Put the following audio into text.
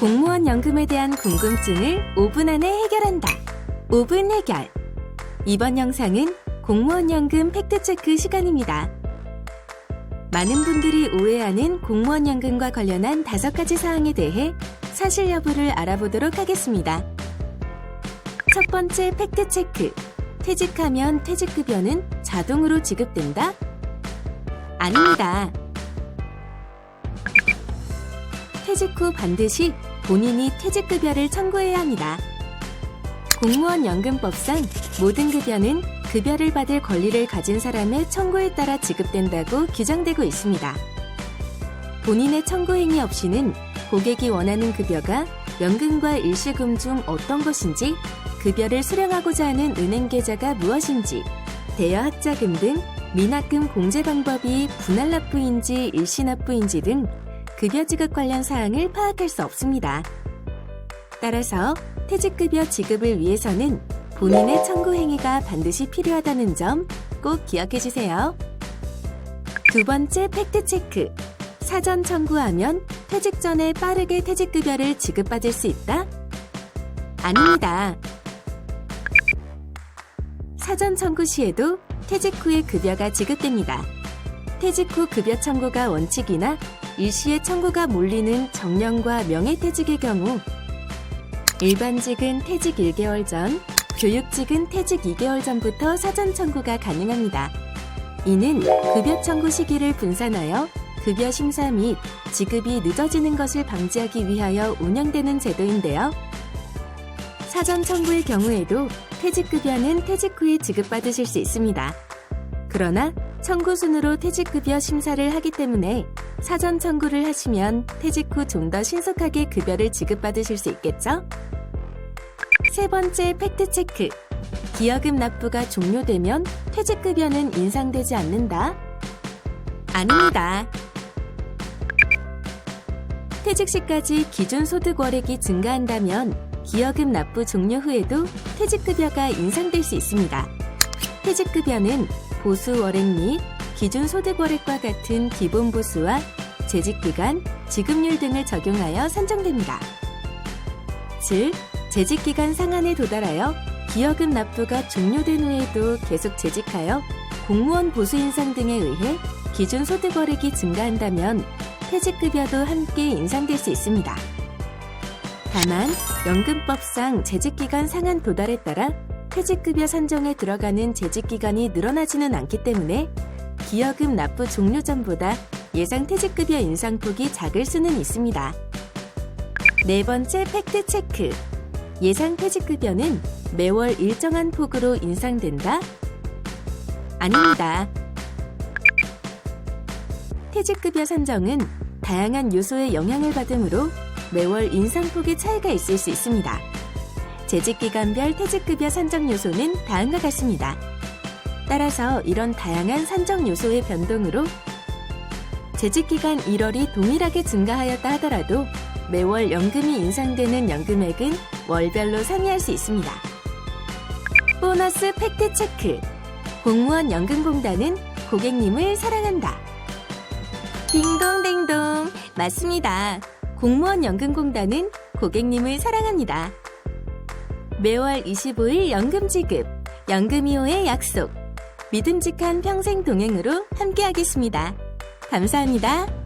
공무원 연금에 대한 궁금증을 5분 안에 해결한다. 5분 해결. 이번 영상은 공무원 연금 팩트체크 시간입니다. 많은 분들이 오해하는 공무원 연금과 관련한 다섯 가지 사항에 대해 사실 여부를 알아보도록 하겠습니다. 첫 번째 팩트체크. 퇴직하면 퇴직급여는 자동으로 지급된다? 아닙니다. 퇴직 후 반드시 본인이 퇴직급여를 청구해야 합니다. 공무원 연금법상 모든 급여는 급여를 받을 권리를 가진 사람의 청구에 따라 지급된다고 규정되고 있습니다. 본인의 청구 행위 없이는 고객이 원하는 급여가 연금과 일시금 중 어떤 것인지, 급여를 수령하고자 하는 은행 계좌가 무엇인지, 대여 학자금 등 미납금 공제 방법이 분할 납부인지 일시 납부인지 등 급여 지급 관련 사항을 파악할 수 없습니다. 따라서 퇴직급여 지급을 위해서는 본인의 청구 행위가 반드시 필요하다는 점 꼭 기억해 주세요. 두 번째 팩트체크. 사전 청구하면 퇴직 전에 빠르게 퇴직급여를 지급받을 수 있다? 아닙니다. 사전 청구 시에도 퇴직 후에 급여가 지급됩니다. 퇴직 후 급여 청구가 원칙이나 일시에 청구가 몰리는 정년과 명예퇴직의 경우 일반직은 퇴직 1개월 전, 교육직은 퇴직 2개월 전부터 사전 청구가 가능합니다. 이는 급여 청구 시기를 분산하여 급여 심사 및 지급이 늦어지는 것을 방지하기 위하여 운영되는 제도인데요. 사전 청구의 경우에도 퇴직급여는 퇴직 후에 지급받으실 수 있습니다. 그러나 청구 순으로 퇴직급여 심사를 하기 때문에 사전 청구를 하시면 퇴직 후 좀 더 신속하게 급여를 지급받으실 수 있겠죠? 세 번째 팩트체크. 기여금 납부가 종료되면 퇴직급여는 인상되지 않는다? 아닙니다. 퇴직 시까지 기준 소득 월액이 증가한다면 기여금 납부 종료 후에도 퇴직급여가 인상될 수 있습니다. 퇴직급여는 보수 월액 및 기준 소득 월액과 같은 기본 보수와 재직 기간, 지급률 등을 적용하여 산정됩니다. 즉, 재직 기간 상한에 도달하여 기여금 납부가 종료된 후에도 계속 재직하여 공무원 보수 인상 등에 의해 기준 소득 월액이 증가한다면 퇴직급여도 함께 인상될 수 있습니다. 다만 연금법상 재직기간 상한 도달에 따라 퇴직급여 산정에 들어가는 재직기간이 늘어나지는 않기 때문에 기여금 납부 종료 전보다 예상 퇴직급여 인상폭이 작을 수는 있습니다. 네 번째 팩트체크. 예상 퇴직급여는 매월 일정한 폭으로 인상된다? 아닙니다. 퇴직급여 산정은 다양한 요소의 영향을 받으므로 매월 인상폭의 차이가 있을 수 있습니다. 재직기간별 퇴직급여 산정 요소는 다음과 같습니다. 따라서 이런 다양한 산정 요소의 변동으로 재직기간 1월이 동일하게 증가하였다 하더라도 매월 연금이 인상되는 연금액은 월별로 상이할 수 있습니다. 보너스 팩트 체크. 공무원 연금공단은 고객님을 사랑한다. 딩동댕동. 맞습니다. 공무원 연금공단은 고객님을 사랑합니다. 매월 25일 연금 지급, 연금 2호의 약속, 믿음직한 평생 동행으로 함께하겠습니다. 감사합니다.